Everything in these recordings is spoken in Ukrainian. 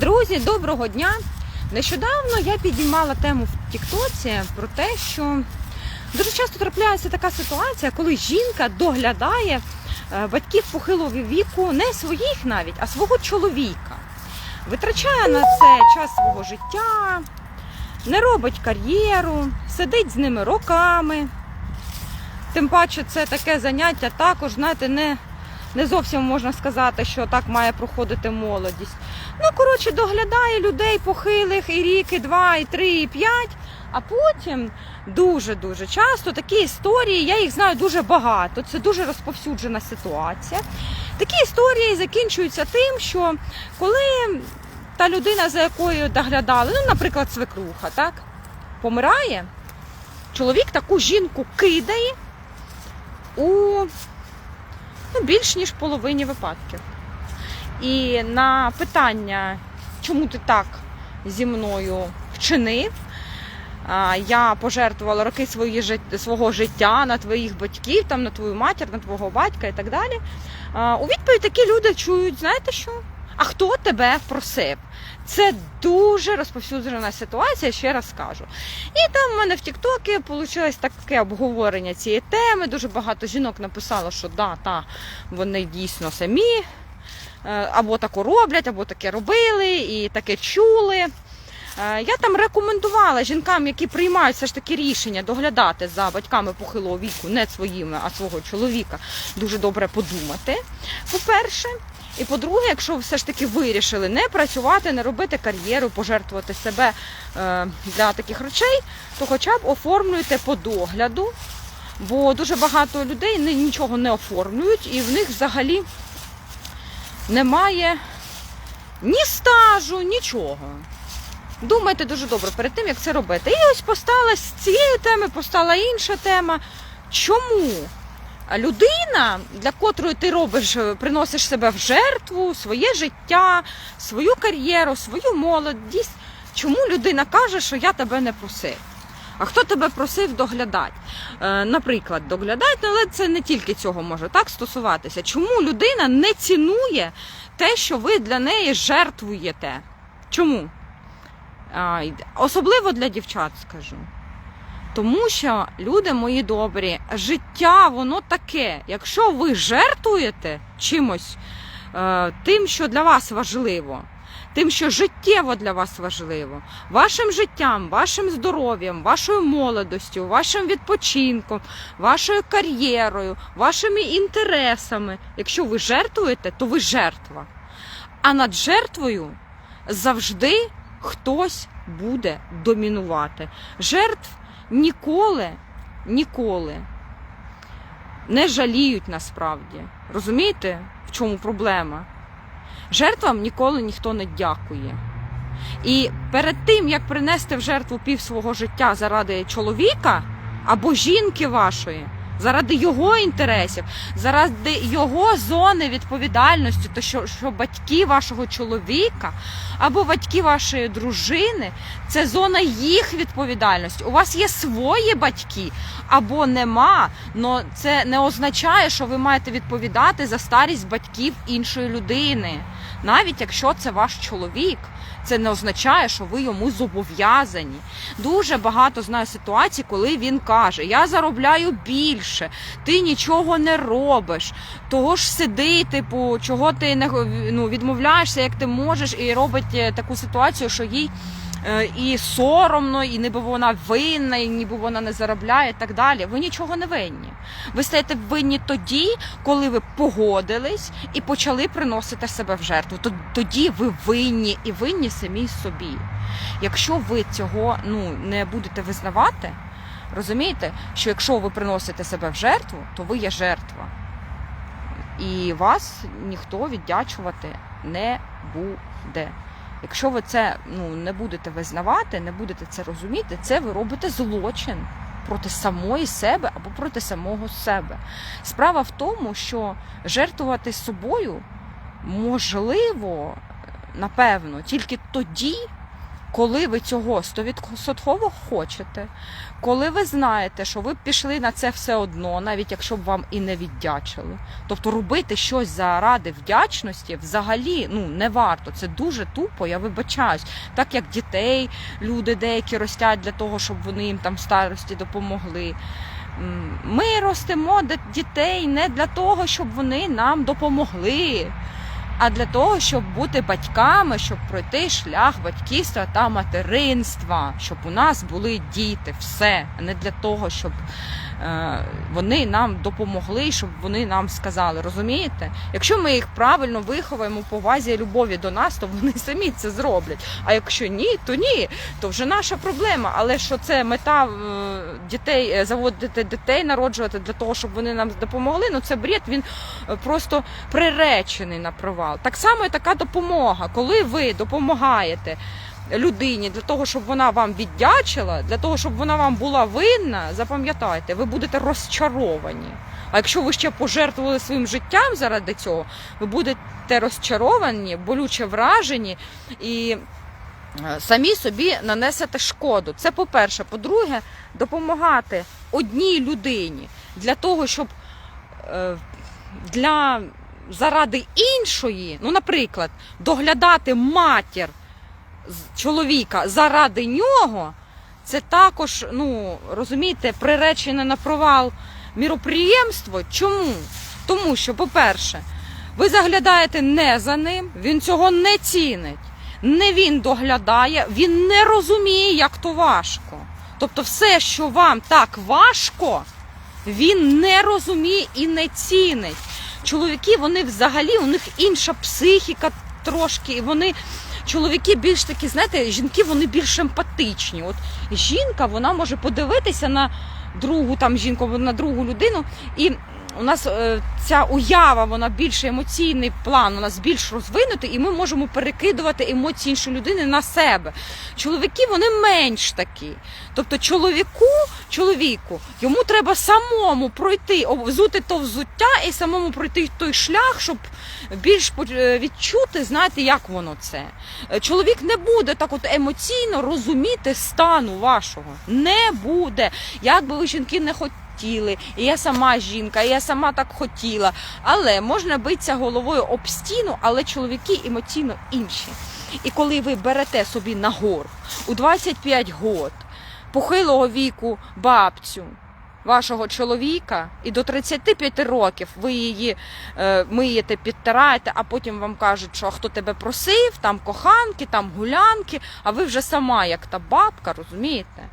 Друзі, доброго дня! Нещодавно я підіймала тему в Тіктоці про те, що дуже часто трапляється така ситуація, коли жінка доглядає е, батьків похилого віку не своїх навіть, а свого чоловіка. Витрачає на це час свого життя, не робить кар'єру, сидить з ними роками. Тим паче це таке заняття також, знаєте, не, не зовсім можна сказати, що так має проходити молодість. Ну, коротше, доглядає людей похилих і рік, і два, і три, і п'ять. А потім дуже-дуже часто такі історії, я їх знаю дуже багато. Це дуже розповсюджена ситуація. Такі історії закінчуються тим, що коли та людина, за якою доглядали, ну, наприклад, свекруха, так, помирає, чоловік таку жінку кидає у ну, більш ніж половині випадків. І на питання, чому ти так зі мною вчинив, я пожертвувала роки свої, свого життя на твоїх батьків, там, на твою матір, на твого батька і так далі. У відповідь такі люди чують, знаєте що? А хто тебе просив? Це дуже розповсюджена ситуація, ще раз кажу. І там в мене в Тіктокі вийшло таке обговорення цієї теми. Дуже багато жінок написало, що да, та, вони дійсно самі або тако роблять, або таке робили, і таке чули. Е, Я там рекомендувала жінкам, які приймають все ж таки рішення доглядати за батьками похилого віку, не своїми, а свого чоловіка, дуже добре подумати. По-перше, і по-друге, якщо все ж таки вирішили не працювати, не робити кар'єру, пожертвувати себе е, для таких речей, то хоча б оформлюйте по догляду, бо дуже багато людей нічого не оформлюють, і в них взагалі немає ні стажу, нічого. Думайте дуже добре перед тим, як це робити. І ось постала з цієї теми, постала інша тема. Чому? Людина, для котрої ти робиш, приносиш себе в жертву, своє життя, свою кар'єру, свою молодість. Чому людина каже, що я тебе не просив? А хто тебе просив доглядати? Е, наприклад, доглядати, але це не тільки цього може так стосуватися. Чому людина не цінує те, що ви для неї жертвуєте? Чому? Особливо для дівчат скажу. Тому що, люди мої добрі, життя воно таке. Якщо ви жертвуєте чимось, е, тим, що для вас важливо, тим, що життєво для вас важливо, вашим життям, вашим здоров'ям, вашою молодостю, вашим відпочинком, вашою кар'єрою, вашими інтересами. Якщо ви жертвуєте, то ви жертва. А над жертвою завжди хтось буде домінувати. Жертв ніколи, ніколи не жаліють насправді. Розумієте, в чому проблема? Жертвам ніколи ніхто не дякує. І перед тим, як принести в жертву пів свого життя заради чоловіка або жінки вашої, заради його інтересів, заради його зони відповідальності, то що, що батьки вашого чоловіка або батьки вашої дружини це зона їх відповідальності. У вас є свої батьки або нема, але це не означає, що ви маєте відповідати за старість батьків іншої людини. Навіть якщо це ваш чоловік, це не означає, що ви йому зобов'язані. Дуже багато знаю ситуацій, коли він каже: Я заробляю більше, ти нічого не робиш. Того ж сиди, типу, чого ти не ну, відмовляєшся, як ти можеш, і робить е, таку ситуацію, що їй. Е, І соромно, і ніби вона винна, і ніби вона не заробляє, і так далі. Ви нічого не винні. Ви стаєте винні тоді, коли ви погодились і почали приносити себе в жертву. Тоді ви винні і винні самі собі. Якщо ви цього ну не будете визнавати, розумієте, що якщо ви приносите себе в жертву, то ви є жертва. І вас ніхто віддячувати не буде. Якщо ви це ну, не будете визнавати, не будете це розуміти, це ви робите злочин проти самої себе або проти самого себе. Справа в тому, що жертвувати собою можливо, напевно, тільки тоді, коли ви цього стовідсотково хочете, коли ви знаєте, що ви б пішли на це все одно, навіть якщо б вам і не віддячили. Тобто робити щось заради вдячності взагалі ну не варто. Це дуже тупо, я вибачаюсь. Так як дітей люди деякі ростять для того, щоб вони їм там в старості допомогли. Ми ростемо дітей не для того, щоб вони нам допомогли, а для того, щоб бути батьками, щоб пройти шлях батьківства та материнства, щоб у нас були діти, все, а не для того, щоб вони нам допомогли, щоб вони нам сказали. Розумієте? Якщо ми їх правильно виховаємо по повазі і любові до нас, то вони самі це зроблять. А якщо ні, то ні, то вже наша проблема. Але що це мета е, дітей е, заводити дітей, народжувати для того, щоб вони нам допомогли. Ну це бред, він е, просто приречений на провал. Так само і така допомога, коли ви допомагаєте. Людині для того, щоб вона вам віддячила, для того, щоб вона вам була винна, запам'ятайте, ви будете розчаровані. А якщо ви ще пожертвували своїм життям заради цього, ви будете розчаровані, болюче вражені і е, самі собі нанесете шкоду. Це по-перше. По-друге, допомагати одній людині для того, щоб е, для заради іншої, ну, наприклад, доглядати матір чоловіка заради нього, це також, ну, розумієте, приречене на провал міроприємство. Чому? Тому що, по-перше, ви заглядаєте не за ним, він цього не цінить. Не він доглядає, він не розуміє, як то важко. Тобто, все, що вам так важко, він не розуміє і не цінить. Чоловіки, вони взагалі, у них інша психіка трошки, і вони. Чоловіки більш такі, знаєте, жінки вони більш емпатичні. От жінка вона може подивитися на другу там жінку, на другу людину, і у нас е, ця уява, вона більш емоційний план, у нас більш розвинутий, і ми можемо перекидувати емоції іншої людини на себе. Чоловіки вони менш такі. Тобто, чоловіку, чоловіку, йому треба самому пройти, взути то взуття і самому пройти той шлях, щоб більш е, відчути, знаєте, як воно це. Е, Чоловік не буде так от емоційно розуміти стану вашого. Не буде. Як би ви жінки не хотіли, і я сама жінка, і я сама так хотіла. Але можна битися головою об стіну, але чоловіки емоційно інші. І коли ви берете собі нагору у 25 год похилого віку бабцю вашого чоловіка, і до 35 років ви її е, миєте, підтираєте, а потім вам кажуть, що хто тебе просив, там коханки, там гулянки, а ви вже сама, як та бабка, розумієте?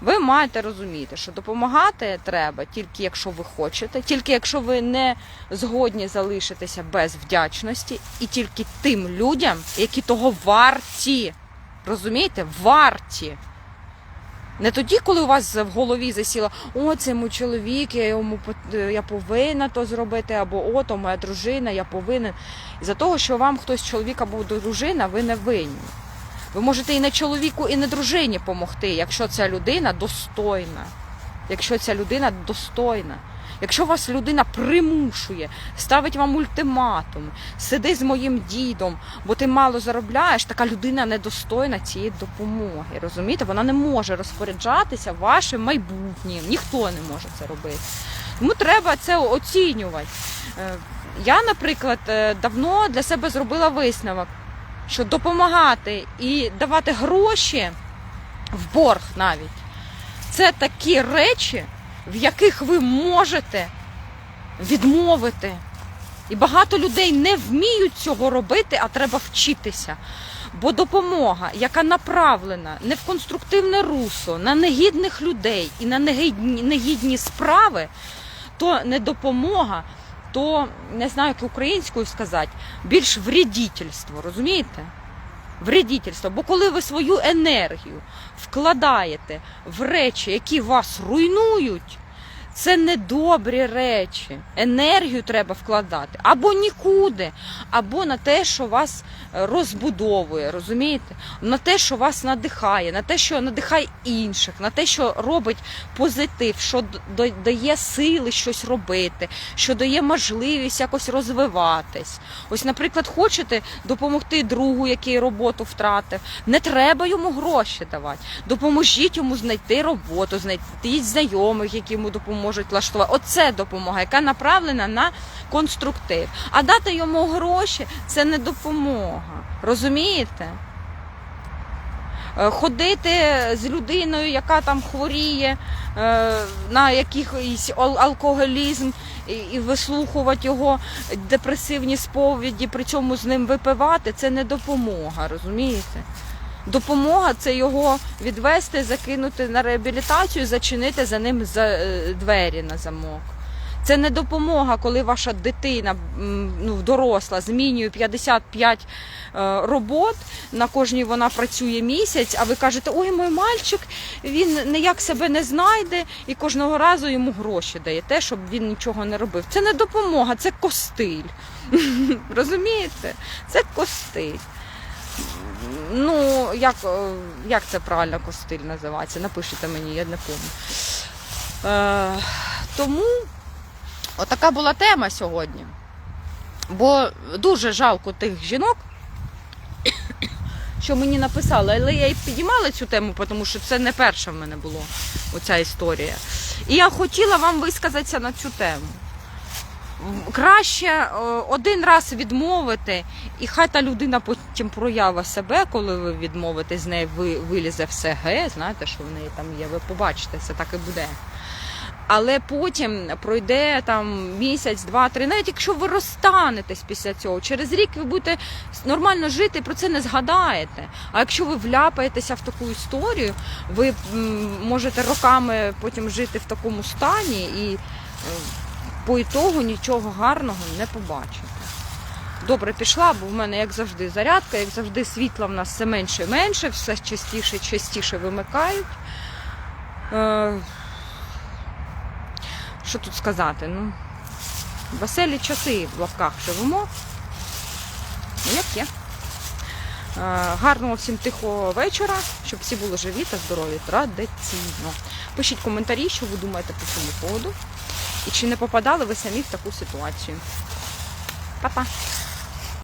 Ви маєте розуміти, що допомагати треба тільки якщо ви хочете, тільки якщо ви не згодні залишитися без вдячності, і тільки тим людям, які того варті. Розумієте? Варті. Не тоді, коли у вас в голові засіло, о, це мій чоловік, я йому я повинна то зробити, або о, то моя дружина, я повинен. За того, що вам хтось чоловік або дружина, ви не винні. Ви можете і не чоловіку, і не дружині допомогти, якщо ця людина достойна. Якщо ця людина достойна. Якщо вас людина примушує, ставить вам ультиматум, сиди з моїм дідом, бо ти мало заробляєш, така людина недостойна цієї допомоги. Розумієте, вона не може розпоряджатися вашим майбутнім. Ніхто не може це робити. Тому треба це оцінювати. Е, Я, наприклад, е, давно для себе зробила висновок, що допомагати і давати гроші в борг навіть це такі речі, в яких ви можете відмовити. І багато людей не вміють цього робити, а треба вчитися. Бо допомога, яка направлена не в конструктивне русло, на негідних людей і на негідні, негідні справи, то не допомога, то не знаю, як українською сказати, більш вредительство, розумієте? Вредительство. Бо коли ви свою енергію вкладаєте в речі, які вас руйнують, Це недобрі речі. Енергію треба вкладати або нікуди, або на те, що вас е, розбудовує, розумієте? На те, що вас надихає, на те, що надихає інших, на те, що робить позитив, що дає сили щось робити, що дає можливість якось розвиватись. Ось, наприклад, хочете допомогти другу, який роботу втратив. Не треба йому гроші давати. Допоможіть йому знайти роботу, знайти знайомих, які йому допоможуть влаштувати. Оце допомога, яка направлена на конструктив. А дати йому гроші це не допомога. Розумієте? Е, Ходити з людиною, яка там хворіє е, на якийсь ал- алкоголізм, і вислухувати його депресивні сповіді, при цьому з ним випивати, це не допомога, розумієте? Допомога це його відвести, закинути на реабілітацію, зачинити за ним е, двері на замок. Це не допомога, коли ваша дитина ну, доросла, змінює 55 е, робот, на кожній вона працює місяць, а ви кажете, ой, мій мальчик, він ніяк себе не знайде і кожного разу йому гроші даєте, щоб він нічого не робив. Це не допомога, це костиль. Розумієте? Це костиль. Ну, як, е, як це правильно костиль називається? Напишіть мені, я не пам'ятаю. Е, тому отака була тема сьогодні. Бо дуже жалко тих жінок, що мені написали, але я і підіймала цю тему, тому що це не перша в мене була оця історія. І я хотіла вам висказатися на цю тему. Краще е, один раз відмовити, і хай та людина потім проява себе, коли ви відмовите з неї ви, вилізе все ге, знаєте, що в неї там є, ви побачите, це так і буде. Але потім пройде там місяць, два, три, навіть якщо ви розстанетесь після цього, через рік ви будете нормально жити про це не згадаєте. А якщо ви вляпаєтеся в таку історію, ви можете роками потім жити в такому стані і по ітогу нічого гарного не побачите. Добре пішла, бо в мене, як завжди, зарядка, як завжди, світла в нас все менше і менше, все частіше і частіше вимикають. Е, що тут сказати? Ну, веселі часи в лапках живемо. Ну, як є. Е, Гарного всім тихого вечора, щоб всі були живі та здорові традиційно. Пишіть коментарі, що ви думаєте по цьому поводу. І чи не попадали ви самі в таку ситуацію. Па-па!